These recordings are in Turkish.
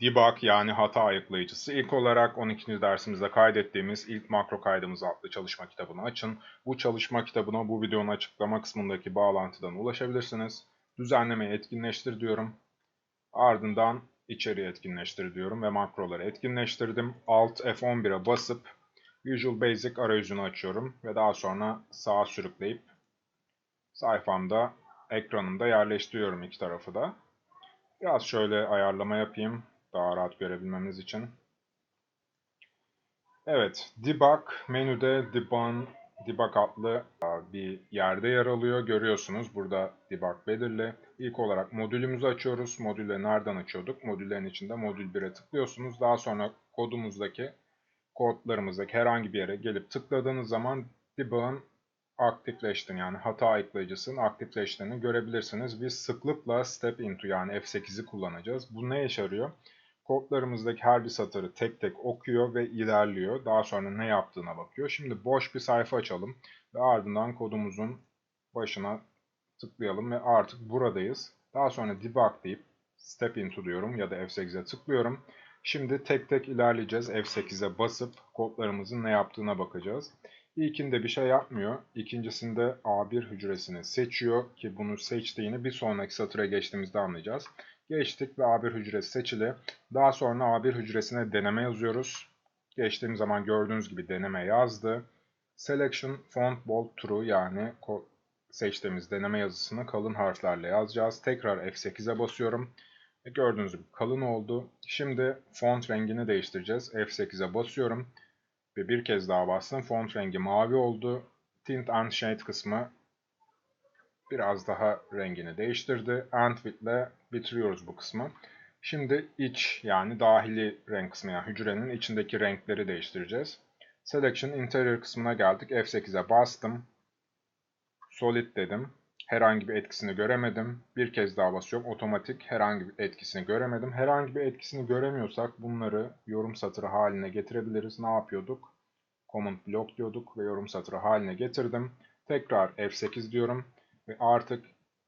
Debug yani hata ayıklayıcısı. İlk olarak 12. dersimizde kaydettiğimiz ilk makro kaydımız adlı çalışma kitabını açın. Bu çalışma kitabına bu videonun açıklama kısmındaki bağlantıdan ulaşabilirsiniz. Düzenlemeyi etkinleştir diyorum. Ardından içeriği etkinleştir diyorum ve makroları etkinleştirdim. Alt F11'e basıp Visual Basic arayüzünü açıyorum ve daha sonra sağa sürükleyip sayfamda ekranımda yerleştiriyorum iki tarafı da. Biraz şöyle ayarlama yapayım daha rahat görebilmemiz için. Evet, debug menüde debug, debug adlı bir yerde yer alıyor. Görüyorsunuz burada debug belirli. İlk olarak modülümüzü açıyoruz. Modülleri nereden açıyorduk? Modüllerin içinde modül 1'e tıklıyorsunuz. Daha sonra kodumuzdaki kodlarımızdaki herhangi bir yere gelip tıkladığınız zaman debug'ın aktifleştiğini yani hata ayıklayıcısının aktifleştiğini görebilirsiniz. Biz sıklıkla step into yani F8'i kullanacağız. Bu ne işe yarıyor? Kodlarımızdaki her bir satırı tek tek okuyor ve ilerliyor. Daha sonra ne yaptığına bakıyor. Şimdi boş bir sayfa açalım ve ardından kodumuzun başına tıklayalım ve artık buradayız. Daha sonra debug deyip step into diyorum ya da F8'e tıklıyorum. Şimdi tek tek ilerleyeceğiz. F8'e basıp kodlarımızın ne yaptığına bakacağız. İlkinde bir şey yapmıyor. İkincisinde A1 hücresini seçiyor ki bunu seçtiğini bir sonraki satıra geçtiğimizde anlayacağız. Geçtik ve A1 hücresi seçili. Daha sonra A1 hücresine deneme yazıyoruz. Geçtiğim zaman gördüğünüz gibi deneme yazdı. Selection font bold true yani seçtiğimiz deneme yazısını kalın harflerle yazacağız. Tekrar F8'e basıyorum. E gördüğünüz gibi kalın oldu. Şimdi font rengini değiştireceğiz. F8'e basıyorum. Ve bir kez daha bastım. Font rengi mavi oldu. Tint and Shade kısmı biraz daha rengini değiştirdi. And with ile bitiriyoruz bu kısmı. Şimdi iç yani dahili renk kısmı yani hücrenin içindeki renkleri değiştireceğiz. Selection Interior kısmına geldik. F8'e bastım. Solid dedim. Herhangi bir etkisini göremedim. Bir kez daha basıyorum. Otomatik herhangi bir etkisini göremedim. Herhangi bir etkisini göremiyorsak bunları yorum satırı haline getirebiliriz. Ne yapıyorduk? Command block diyorduk ve yorum satırı haline getirdim. Tekrar F8 diyorum ve artık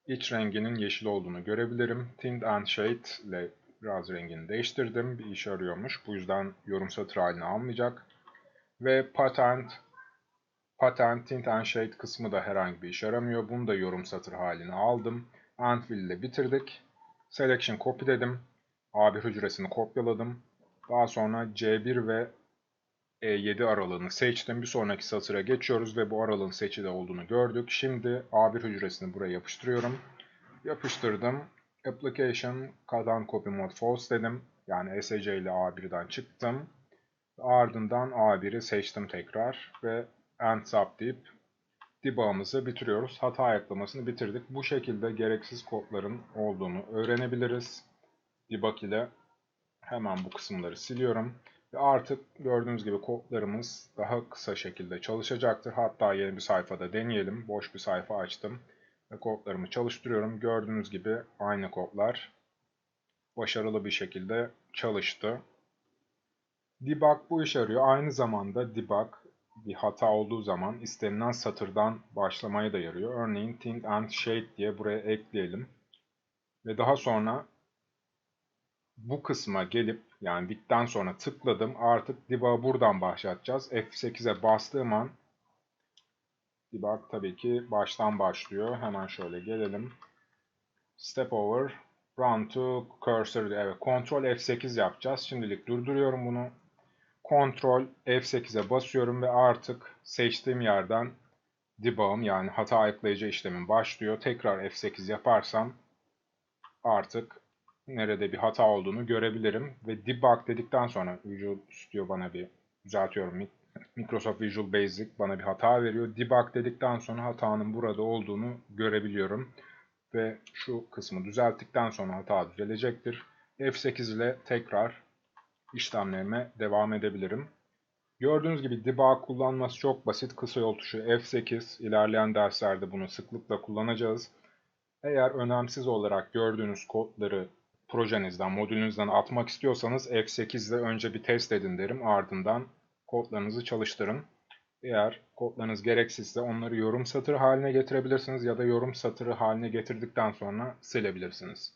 iç renginin yeşil olduğunu görebilirim. Tint and Shade ile biraz rengini değiştirdim. Bir işe arıyormuş. Bu yüzden yorum satır haline almayacak. Ve Patent Patent Tint and Shade kısmı da herhangi bir işe yaramıyor. Bunu da yorum satır haline aldım. Anvil ile bitirdik. Selection copy dedim. A1 hücresini kopyaladım. Daha sonra C1 ve e7 aralığını seçtim. Bir sonraki satıra geçiyoruz ve bu aralığın seçili olduğunu gördük. Şimdi A1 hücresini buraya yapıştırıyorum. Yapıştırdım. Application Kadan Copy Mode False dedim. Yani SC ile A1'den çıktım. Ardından A1'i seçtim tekrar ve End Sub deyip debug'ımızı bitiriyoruz. Hata ayaklamasını bitirdik. Bu şekilde gereksiz kodların olduğunu öğrenebiliriz. Debug ile hemen bu kısımları siliyorum. Ve artık gördüğünüz gibi kodlarımız daha kısa şekilde çalışacaktır. Hatta yeni bir sayfada deneyelim. Boş bir sayfa açtım ve kodlarımı çalıştırıyorum. Gördüğünüz gibi aynı kodlar başarılı bir şekilde çalıştı. Debug bu işe yarıyor. Aynı zamanda debug bir hata olduğu zaman istenilen satırdan başlamaya da yarıyor. Örneğin tint and shade diye buraya ekleyelim. Ve daha sonra bu kısma gelip yani bitten sonra tıkladım. Artık debug'ı buradan başlatacağız. F8'e bastığım an debug tabii ki baştan başlıyor. Hemen şöyle gelelim. Step over run to cursor evet Ctrl F8 yapacağız. Şimdilik durduruyorum bunu. Ctrl F8'e basıyorum ve artık seçtiğim yerden debug'ım yani hata ayıklayıcı işlemin başlıyor. Tekrar F8 yaparsam artık nerede bir hata olduğunu görebilirim. Ve debug dedikten sonra Visual Studio bana bir düzeltiyorum. Microsoft Visual Basic bana bir hata veriyor. Debug dedikten sonra hatanın burada olduğunu görebiliyorum. Ve şu kısmı düzelttikten sonra hata düzelecektir. F8 ile tekrar işlemlerime devam edebilirim. Gördüğünüz gibi debug kullanması çok basit. Kısa yol tuşu F8. İlerleyen derslerde bunu sıklıkla kullanacağız. Eğer önemsiz olarak gördüğünüz kodları projenizden, modülünüzden atmak istiyorsanız F8 ile önce bir test edin derim. Ardından kodlarınızı çalıştırın. Eğer kodlarınız gereksizse onları yorum satırı haline getirebilirsiniz ya da yorum satırı haline getirdikten sonra silebilirsiniz.